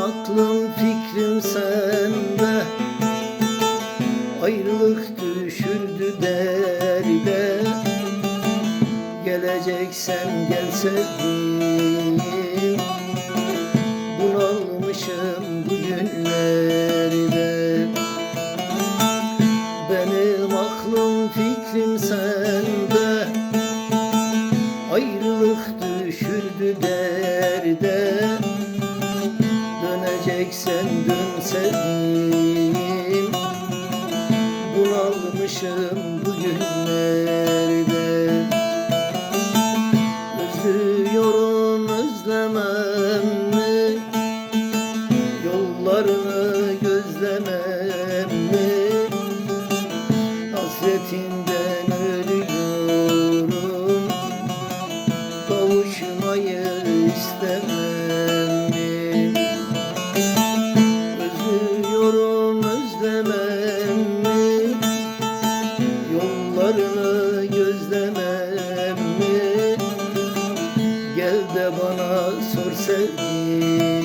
aklım fikrim sende. Ayrılık düşürdü derde. Geleceksen gelseydin Bunalmışım bugünlerde Benim aklım fikrim sende. Döneceksen dön sevdiğim Bunalmışım bu günlerde. Özlüyorum özlemem mi? Yollarını gözlemem mi? Hasretinden ölüyorum. Kavuşmayı istemem Yollarını gözlemem mi? Gel de bana sor sevdiğim